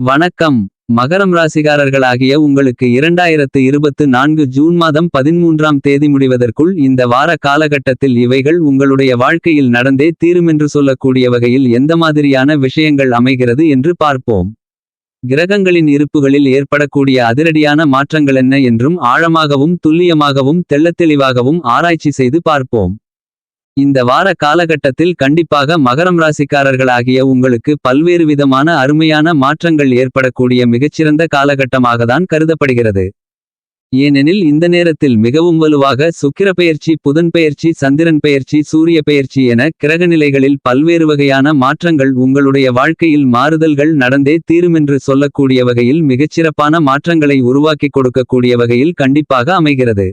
வணக்கம். மகரம் ராசிகாரர்களாகிய உங்களுக்கு இரண்டாயிரத்து இருபத்து நான்கு ஜூன் மாதம் பதிமூன்றாம் தேதி முடிவதற்குள் இந்த வார காலகட்டத்தில் இவைகள் உங்களுடைய வாழ்க்கையில் நடந்தே தீருமென்று சொல்லக்கூடிய வகையில் எந்த மாதிரியான விஷயங்கள் அமைகிறது என்று பார்ப்போம். கிரகங்களின் இருப்புகளில் ஏற்படக்கூடிய அதிரடியான மாற்றங்களென்ன என்றும் ஆழமாகவும் துல்லியமாகவும் தெள்ளத்தெளிவாகவும் ஆராய்ச்சி செய்து பார்ப்போம். இந்த வார காலகட்டத்தில் கண்டிப்பாக மகரம் ராசிக்காரர்களாகிய உங்களுக்கு பல்வேறு விதமான அருமையான மாற்றங்கள் ஏற்படக்கூடிய மிகச்சிறந்த காலகட்டமாகத்தான் கருதப்படுகிறது. ஏனெனில் இந்த நேரத்தில் மிகவும் வலுவாக சுக்கிர பெயர்ச்சி புதன் பெயர்ச்சி சந்திரன் பெயர்ச்சி சூரிய பெயர்ச்சி என கிரகநிலைகளில் பல்வேறு வகையான மாற்றங்கள் உங்களுடைய வாழ்க்கையில் மாறுதல்கள் நடந்தே தீருமென்று சொல்லக்கூடிய வகையில் மிகச்சிறப்பான மாற்றங்களை உருவாக்கிக் கொடுக்கக்கூடிய வகையில் கண்டிப்பாக அமைகிறது.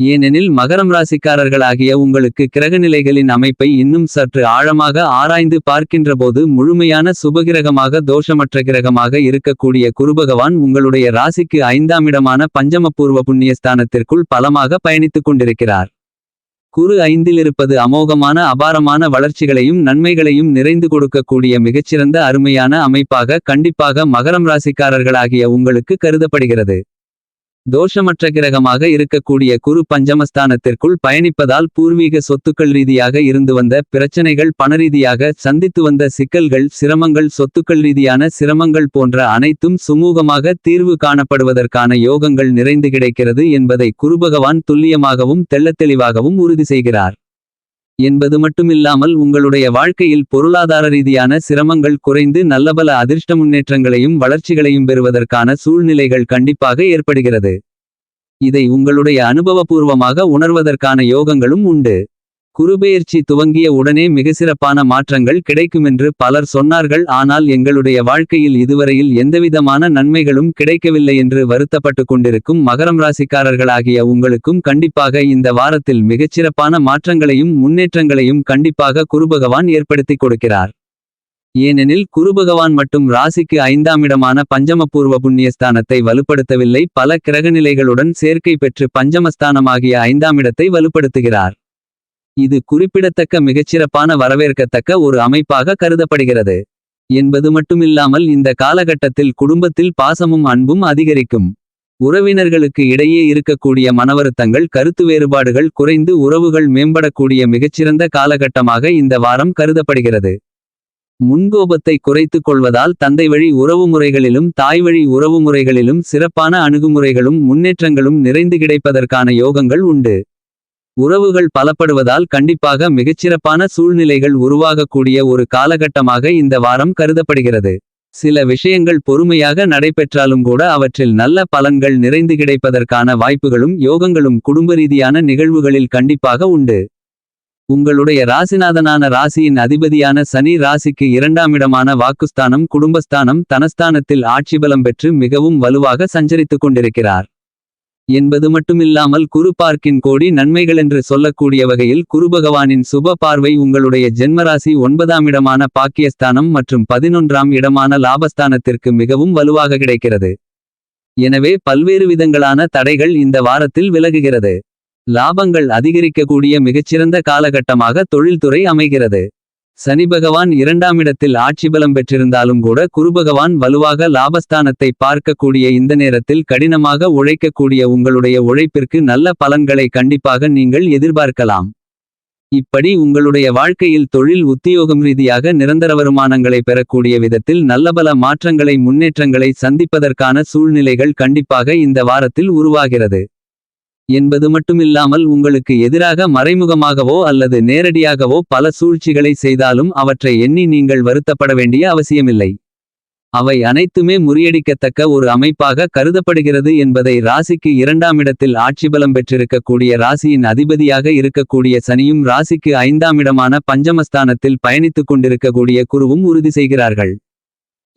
ஏனெனில் மகரம் ராசிக்காரர்களாகிய உங்களுக்கு கிரகநிலைகளின் அமைப்பை இன்னும் சற்று ஆழமாக ஆராய்ந்து பார்க்கின்றபோது முழுமையான சுபகிரகமாக தோஷமற்ற கிரகமாக இருக்கக்கூடிய குருபகவான் உங்களுடைய ராசிக்கு ஐந்தாம் இடமான பஞ்சமபூர்வ புண்ணியஸ்தானத்திற்குள் பலமாக பயணித்துக் கொண்டிருக்கிறார். குரு ஐந்தில் இருப்பது அமோகமான அபாரமான வளர்ச்சிகளையும் நன்மைகளையும் நிறைந்து கொடுக்கக்கூடிய மிகச்சிறந்த அருமையான அமைப்பாக கண்டிப்பாக மகரம் ராசிக்காரர்களாகிய உங்களுக்கு கருதப்படுகிறது. தோஷமற்ற கிரகமாக இருக்கக்கூடிய குரு பஞ்சமஸ்தானத்திற்குள் பயணிப்பதால் பூர்வீக சொத்துக்கள் ரீதியாக இருந்து வந்த பிரச்சனைகள் பணரீதியாக சந்தித்து வந்த சிக்கல்கள் சிரமங்கள் சொத்துக்கள் ரீதியான சிரமங்கள் போன்ற அனைத்தும் சுமூகமாக தீர்வு காணப்படுவதற்கான யோகங்கள் நிறைந்து கிடைக்கிறது என்பதை குருபகவான் துல்லியமாகவும் தெள்ளத்தெளிவாகவும் உறுதி செய்கிறார். என்பது மட்டுமில்லாமல் உங்களுடைய வாழ்க்கையில் பொருளாதார ரீதியான சிரமங்கள் குறைந்து நல்லபல அதிர்ஷ்ட முன்னேற்றங்களையும் வளர்ச்சிகளையும் பெறுவதற்கான சூழ்நிலைகள் கண்டிப்பாக ஏற்படுகிறது. இதை உங்களுடைய அனுபவபூர்வமாக உணர்வதற்கான யோகங்களும் உண்டு. குருபெயர்ச்சி துவங்கிய உடனே மிக சிறப்பான மாற்றங்கள் கிடைக்குமென்று பலர் சொன்னார்கள். ஆனால் எங்களுடைய வாழ்க்கையில் இதுவரையில் எந்தவிதமான நன்மைகளும் கிடைக்கவில்லை என்று வருத்தப்பட்டு கொண்டிருக்கும் மகரம் ராசிக்காரர்களாகிய உங்களுக்கும் கண்டிப்பாக இந்த வாரத்தில் மிகச்சிறப்பான மாற்றங்களையும் முன்னேற்றங்களையும் கண்டிப்பாக குருபகவான் ஏற்படுத்திக் கொடுக்கிறார். ஏனெனில் குருபகவான் மட்டும் ராசிக்கு ஐந்தாம் இடமான பஞ்சமபூர்வ புண்ணியஸ்தானத்தை வலுப்படுத்தவில்லை. பல கிரகநிலைகளுடன் சேர்க்கை பெற்று பஞ்சமஸ்தானமாகிய ஐந்தாம் இடத்தை வலுப்படுத்துகிறார். இது குறிப்பிடத்தக்க மிகச்சிறப்பான வரவேற்கத்தக்க ஒரு அமைப்பாக கருதப்படுகிறது. என்பது மட்டுமில்லாமல் இந்த காலகட்டத்தில் குடும்பத்தில் பாசமும் அன்பும் அதிகரிக்கும். உறவினர்களுக்கு இடையே இருக்கக்கூடிய மனவருத்தங்கள் கருத்து வேறுபாடுகள் குறைந்து உறவுகள் மேம்படக்கூடிய மிகச்சிறந்த காலகட்டமாக இந்த வாரம் கருதப்படுகிறது. முன்கோபத்தை குறைத்துக் கொள்வதால் தந்தை வழி உறவுமுறைகளிலும் தாய் வழி உறவுமுறைகளிலும் சிறப்பான அணுகுமுறைகளும் முன்னேற்றங்களும் நிறைந்து கிடைப்பதற்கான யோகங்கள் உண்டு. உறவுகள் பலப்படுவதால் கண்டிப்பாக மிகச்சிறப்பான சூழ்நிலைகள் உருவாகக்கூடிய ஒரு காலகட்டமாக இந்த வாரம் கருதப்படுகிறது. சில விஷயங்கள் பொறுமையாக நடைபெற்றாலும் கூட அவற்றில் நல்ல பலன்கள் நிறைந்து கிடைப்பதற்கான வாய்ப்புகளும் யோகங்களும் குடும்ப ரீதியான நிகழ்வுகளில் கண்டிப்பாக உண்டு. உங்களுடைய ராசிநாதனான ராசியின் அதிபதியான சனி ராசிக்கு இரண்டாம் இடமான வாக்குஸ்தானம் குடும்பஸ்தானம் தனஸ்தானத்தில் ஆட்சிபலம் பெற்று மிகவும் வலுவாக சஞ்சரித்துக் கொண்டிருக்கிறார். என்பது மட்டுமில்லாமல் குரு பார்க்கின் கோடி நன்மைகளென்று சொல்லக்கூடிய வகையில் குருபகவானின் சுப பார்வை உங்களுடைய ஜென்மராசி ஒன்பதாம் இடமான பாக்கியஸ்தானம் மற்றும் பதினொன்றாம் இடமான லாபஸ்தானத்திற்கு மிகவும் வலுவாக கிடைக்கிறது. எனவே பல்வேறு விதங்களான தடைகள் இந்த வாரத்தில் விலகுகிறது. லாபங்கள் அதிகரிக்கக்கூடிய மிகச்சிறந்த காலகட்டமாக தொழில்துறை அமைகிறது. சனி பகவான் இரண்டாம் இடத்தில் ஆட்சிபலம் பெற்றிருந்தாலும் கூட குருபகவான் வலுவாக லாபஸ்தானத்தை பார்க்கக்கூடிய இந்த நேரத்தில் கடினமாக உழைக்கக்கூடிய உங்களுடைய உழைப்பிற்கு நல்ல பலன்களை கண்டிப்பாக நீங்கள் எதிர்பார்க்கலாம். இப்படி உங்களுடைய வாழ்க்கையில் தொழில் உத்தியோகம் ரீதியாக நிரந்தர வருமானங்களை பெறக்கூடிய விதத்தில் நல்லபல மாற்றங்களை முன்னேற்றங்களை சந்திப்பதற்கான சூழ்நிலைகள் கண்டிப்பாக இந்த வாரத்தில் உருவாகிறது. என்பது மட்டுமில்லாமல் உங்களுக்கு எதிராக மறைமுகமாகவோ அல்லது நேரடியாகவோ பல சூழ்ச்சிகளை செய்தாலும் அவற்றை எண்ணி நீங்கள் வருத்தப்பட வேண்டிய அவசியமில்லை. அவை அனைத்துமே முறியடிக்கத்தக்க ஒரு அமைப்பாக கருதப்படுகிறது என்பதை ராசிக்கு இரண்டாம் இடத்தில் ஆட்சிபலம் பெற்றிருக்கக்கூடிய ராசியின் அதிபதியாக இருக்கக்கூடிய சனியும் ராசிக்கு ஐந்தாம் இடமான பஞ்சமஸ்தானத்தில் பயணித்துக் கொண்டிருக்கக்கூடிய குருவும் உறுதி செய்கிறார்கள்.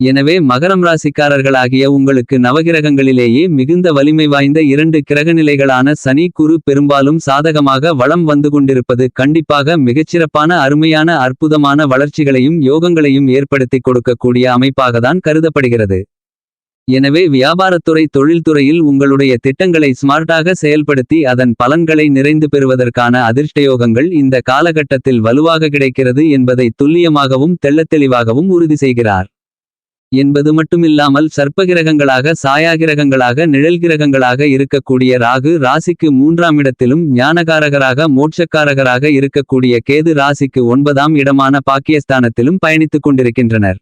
எனவே மகரம் ராசிக்காரர்களாகிய உங்களுக்கு நவகிரகங்களிலேயே மிகுந்த வலிமை வாய்ந்த இரண்டு கிரகநிலைகளான சனி குரு பெரும்பாலும் சாதகமாக வளம் வந்து கொண்டிருப்பது கண்டிப்பாக மிகச்சிறப்பான அருமையான அற்புதமான வளர்ச்சிகளையும் யோகங்களையும் ஏற்படுத்திக் கொடுக்கக்கூடிய அமைப்பாகத்தான் கருதப்படுகிறது. எனவே வியாபாரத்துறை தொழில்துறையில் உங்களுடைய திட்டங்களை ஸ்மார்ட்டாக செயல்படுத்தி அதன் பலன்களை நிறைந்து பெறுவதற்கான அதிர்ஷ்டயோகங்கள் இந்த காலகட்டத்தில் வலுவாக கிடைக்கிறது என்பதை துல்லியமாகவும் தெள்ளத்தெளிவாகவும் உறுதி செய்கிறார். என்பது மட்டுமில்லாமல் சர்ப்பகிரகங்களாக சாயாகிரகங்களாக நிழல்கிரகங்களாக இருக்கக்கூடிய ராகு ராசிக்கு மூன்றாம் இடத்திலும் ஞானகாரகராக மோட்சக்காரகராக இருக்கக்கூடிய கேது ராசிக்கு ஒன்பதாம் இடமான பாக்கியஸ்தானத்திலும் பயணித்துக் கொண்டிருக்கின்றனர்.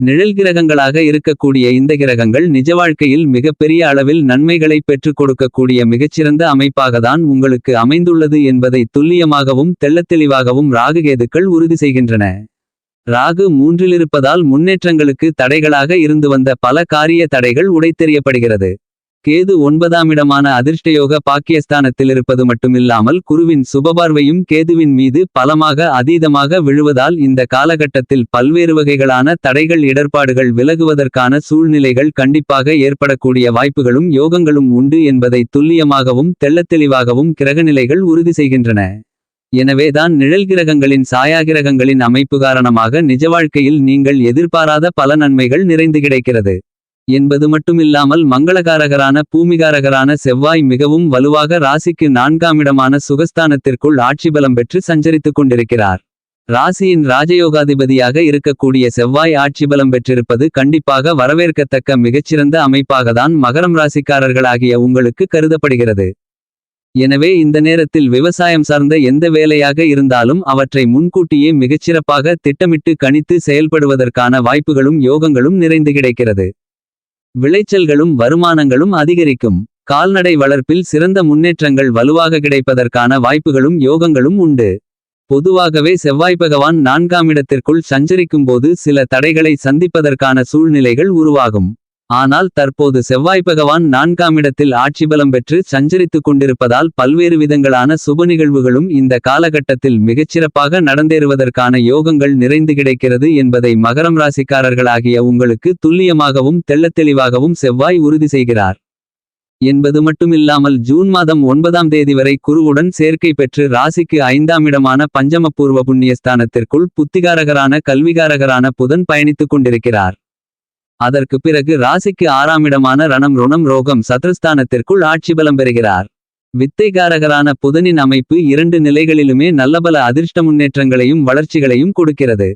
நிழல் கிரகங்களாக இருக்கக்கூடிய இந்த கிரகங்கள் நிஜ வாழ்க்கையில் மிகப்பெரிய அளவில் நன்மைகளை பெற்றுக் கொடுக்கக்கூடிய மிகச்சிறந்த அமைப்பாகத்தான் உங்களுக்கு அமைந்துள்ளது என்பதை துல்லியமாகவும் தெள்ளத்தெளிவாகவும் ராகுகேதுக்கள் உறுதி செய்கின்றன. ராகு மூன்றிலிருப்பதால் முன்னேற்றங்களுக்கு தடைகளாக இருந்து வந்த பல காரிய தடைகள் உடைத்தெறியப்படுகிறது. கேது ஒன்பதாம் இடமான அதிர்ஷ்டயோக பாக்கியஸ்தானத்தில் இருப்பது மட்டுமில்லாமல் குருவின் சுபபார்வையும் கேதுவின் மீது பலமாக அதீதமாக விழுவதால் இந்த காலகட்டத்தில் பல்வேறு வகைகளான தடைகள் இடர்பாடுகள் விலகுவதற்கான சூழ்நிலைகள் கண்டிப்பாக ஏற்படக்கூடிய வாய்ப்புகளும் யோகங்களும் உண்டு என்பதை துல்லியமாகவும் தெள்ளத்தெளிவாகவும் கிரகநிலைகள் உறுதி செய்கின்றன. எனவேதான் நிழல் கிரகங்களின் சாயாகிரகங்களின் அமைப்பு காரணமாக நிஜ வாழ்க்கையில் நீங்கள் எதிர்பாராத பல நன்மைகள் நிறைந்து கிடைக்கிறது. என்பது மட்டுமில்லாமல் மங்களகாரகரான பூமிகாரகரான செவ்வாய் மிகவும் வலுவாக ராசிக்கு நான்காம் இடமான சுகஸ்தானத்திற்குள் ஆட்சி பலம் பெற்று சஞ்சரித்துக் கொண்டிருக்கிறார். ராசியின் ராஜயோகாதிபதியாக இருக்கக்கூடிய செவ்வாய் ஆட்சி பலம் பெற்றிருப்பது கண்டிப்பாக வரவேற்கத்தக்க மிகச்சிறந்த அமைப்பாகத்தான் மகரம் ராசிக்காரர்களாகிய உங்களுக்கு கருதப்படுகிறது. எனவே இந்த நேரத்தில் விவசாயம் சார்ந்த எந்த வேலையாக இருந்தாலும் அவற்றை முன்கூட்டியே மிகச்சிறப்பாக திட்டமிட்டு கணித்து செயல்படுவதற்கான வாய்ப்புகளும் யோகங்களும் நிறைந்து கிடைக்கிறது. விளைச்சல்களும் வருமானங்களும் அதிகரிக்கும். கால்நடை வளர்ப்பில் சிறந்த முன்னேற்றங்கள் வலுவாக கிடைப்பதற்கான வாய்ப்புகளும் யோகங்களும் உண்டு. பொதுவாகவே செவ்வாய் பகவான் நான்காம் இடத்திற்குள் சஞ்சரிக்கும்போது சில தடைகளை சந்திப்பதற்கான சூழ்நிலைகள் உருவாகும். ஆனால் தற்போது செவ்வாய் பகவான் நான்காம் இடத்தில் ஆட்சி பலம் பெற்று சஞ்சரித்துக் கொண்டிருப்பதால் பல்வேறு விதங்களான சுப நிகழ்வுகளும் இந்த காலகட்டத்தில் மிகச்சிறப்பாக நடந்தேறுவதற்கான யோகங்கள் நிறைந்து கிடைக்கிறது என்பதை மகரம் ராசிக்காரர்களாகிய உங்களுக்கு துல்லியமாகவும் தெள்ளத்தெளிவாகவும் செவ்வாய் உறுதி செய்கிறார். என்பது மட்டுமில்லாமல் ஜூன் மாதம் ஒன்பதாம் தேதி வரை குருவுடன் சேர்க்கை பெற்று ராசிக்கு ஐந்தாம் இடமான பஞ்சமபூர்வ புண்ணியஸ்தானத்திற்குள் புத்திகாரகரான கல்விகாரகரான புதன் பயணித்துக் கொண்டிருக்கிறார். அதற்கு பிறகு ராசிக்கு ஆறாம் இடமான ரணம் ருணம் ரோகம் சத்ருஸ்தானத்திற்குள் ஆட்சி பலம் பெறுகிறார். வித்தைகாரகரான புதனின் அமைப்பு இரண்டு நிலைகளிலுமே நல்லபல அதிர்ஷ்ட முன்னேற்றங்களையும் வளர்ச்சிகளையும் கொடுக்கிறது.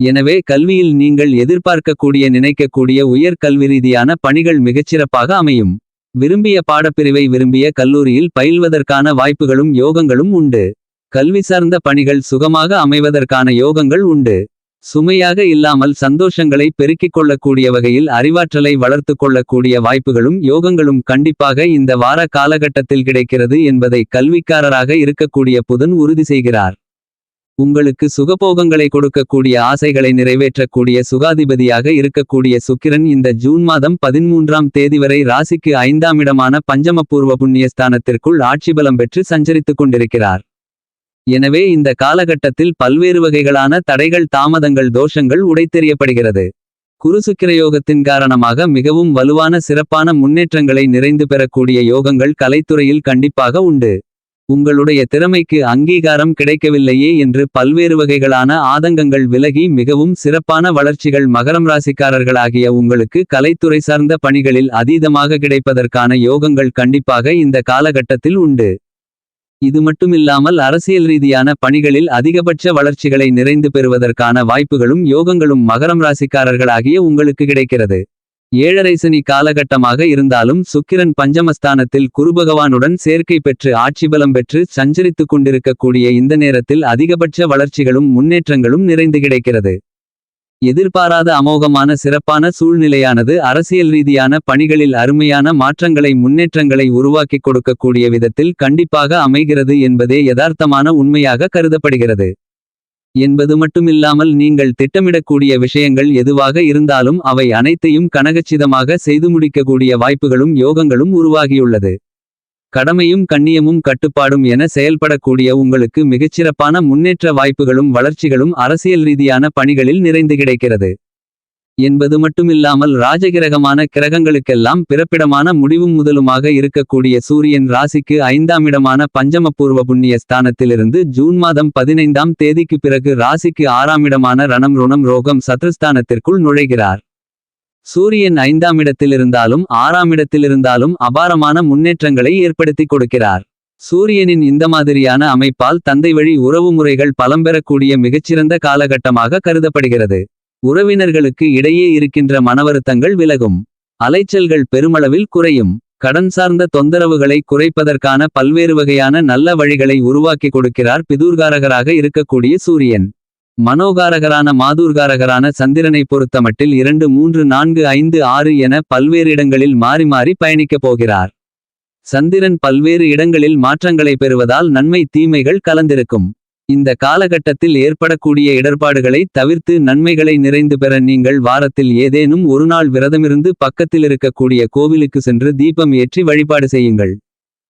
எனவே கல்வியில் நீங்கள் எதிர்பார்க்கக்கூடிய நினைக்கக்கூடிய உயர் கல்வி ரீதியான பணிகள் மிகச்சிறப்பாக அமையும். விரும்பிய பாடப்பிரிவை விரும்பிய கல்லூரியில் பயில்வதற்கான வாய்ப்புகளும் யோகங்களும் உண்டு. கல்வி சார்ந்த பணிகள் சுகமாக அமைவதற்கான யோகங்கள் உண்டு. சுமையாக இல்லாமல் சந்தோஷங்களை பெருக்கிக் கொள்ளக்கூடிய வகையில் அறிவாற்றலை வளர்த்து கொள்ளக்கூடிய வாய்ப்புகளும் யோகங்களும் கண்டிப்பாக இந்த வார காலகட்டத்தில் கிடைக்கிறது என்பதை கல்விக்காரராக இருக்கக்கூடிய புதன் உறுதி செய்கிறார். உங்களுக்கு சுகபோகங்களை கொடுக்கக்கூடிய ஆசைகளை நிறைவேற்றக்கூடிய சுகாதிபதியாக இருக்கக்கூடிய சுக்கிரன் இந்த ஜூன் மாதம் பதிமூன்றாம் தேதி வரை ராசிக்கு ஐந்தாம் இடமான பஞ்சமபூர்வ புண்ணியஸ்தானத்திற்குள் ஆட்சி பலம் பெற்று சஞ்சரித்துக் கொண்டிருக்கிறார். எனவே இந்த காலகட்டத்தில் பல்வேறு வகைகளான தடைகள் தாமதங்கள் தோஷங்கள் உடைத்தெறியப்படுகிறது. குருசுக்கிரயோகத்தின் காரணமாக மிகவும் வலுவான சிறப்பான முன்னேற்றங்களை நிறைந்து பெறக்கூடிய யோகங்கள் கலைத்துறையில் கண்டிப்பாக உண்டு. உங்களுடைய திறமைக்கு அங்கீகாரம் கிடைக்கவில்லையே என்று பல்வேறு வகைகளான ஆதங்கங்கள் விலகி மிகவும் சிறப்பான வளர்ச்சிகள் மகரம் ராசிக்காரர்களாகிய உங்களுக்கு கலைத்துறை சார்ந்த பணிகளில் அதீதமாக கிடைப்பதற்கான யோகங்கள் கண்டிப்பாக இந்த காலகட்டத்தில் உண்டு. இது மட்டுமில்லாமல் அரசியல் ரீதியான பணிகளில் அதிகபட்ச வளர்ச்சிகளை நிறைந்து பெறுவதற்கான வாய்ப்புகளும் யோகங்களும் மகரம் ராசிக்காரர்களாகிய உங்களுக்கு கிடைக்கிறது. ஏழரை சனி காலகட்டமாக இருந்தாலும் சுக்கிரன் பஞ்சமஸ்தானத்தில் குருபகவானுடன் சேர்க்கை பெற்று ஆட்சி பலம் பெற்று சஞ்சரித்துக் கொண்டிருக்கக்கூடிய இந்த நேரத்தில் அதிகபட்ச வளர்ச்சிகளும் முன்னேற்றங்களும் நிறைந்து கிடைக்கிறது. எதிர்பாராத அமோகமான சிறப்பான சூழ்நிலையானது அரசியல் ரீதியான பணிகளில் அருமையான மாற்றங்களை முன்னேற்றங்களை உருவாக்கிக் கொடுக்கக்கூடிய விதத்தில் கண்டிப்பாக அமைகிறது என்பதே யதார்த்தமான உண்மையாக கருதப்படுகிறது. என்பது மட்டுமில்லாமல் நீங்கள் திட்டமிடக்கூடிய விஷயங்கள் எதுவாக இருந்தாலும் அவை அனைத்தையும் கனகச்சிதமாக செய்து முடிக்கக்கூடிய வாய்ப்புகளும் யோகங்களும் உருவாகியுள்ளது. கடமையும் கண்ணியமும் கட்டுப்பாடும் என செயல்படக்கூடிய உங்களுக்கு மிகச்சிறப்பான முன்னேற்ற வாய்ப்புகளும் வளர்ச்சிகளும் அரசியல் ரீதியான பணிகளில் நிறைந்து கிடைக்கிறது. என்பது மட்டுமில்லாமல் ராஜகிரகமான கிரகங்களுக்கெல்லாம் பிறப்பிடமான முடிவும் முதலுமாக இருக்கக்கூடிய சூரியன் ராசிக்கு ஐந்தாம் இடமான பஞ்சமபூர்வ புண்ணிய ஸ்தானத்திலிருந்து ஜூன் மாதம் பதினைந்தாம் தேதிக்கு பிறகு ராசிக்கு ஆறாம் இடமான ரணம் ருணம் ரோகம் சத்ருஸ்தானத்திற்குள் நுழைகிறார். சூரியன் ஐந்தாம் இடத்திலிருந்தாலும் ஆறாம் இடத்திலிருந்தாலும் அபாரமான முன்னேற்றங்களை ஏற்படுத்திக் கொடுக்கிறார். சூரியனின் இந்த மாதிரியான அமைப்பால் தந்தை வழி உறவுமுறைகள் பலம்பெறக்கூடிய மிகச்சிறந்த காலகட்டமாக கருதப்படுகிறது. உறவினர்களுக்கு இடையே இருக்கின்ற மனவருத்தங்கள் விலகும். அலைச்சல்கள் பெருமளவில் குறையும். கடன் சார்ந்த தொந்தரவுகளை குறைப்பதற்கான பல்வேறு வகையான நல்ல வழிகளை உருவாக்கி கொடுக்கிறார் பிதூர்காரகராக இருக்கக்கூடிய சூரியன். மனோகாரகரான மாதூர்காரகரான சந்திரனை பொறுத்தமட்டில் இரண்டு மூன்று நான்கு ஐந்து ஆறு என பல்வேறு இடங்களில் மாறி மாறி பயணிக்கப் போகிறார். சந்திரன் பல்வேறு இடங்களில் மாற்றங்களை பெறுவதால் நன்மை தீமைகள் கலந்திருக்கும். இந்த காலகட்டத்தில் ஏற்படக்கூடிய இடர்பாடுகளை தவிர்த்து நன்மைகளை நிறைந்து பெற நீங்கள் வாரத்தில் ஏதேனும் ஒருநாள் விரதமிருந்து பக்கத்தில் இருக்கக்கூடிய கோவிலுக்கு சென்று தீபம் ஏற்றி வழிபாடு செய்யுங்கள்.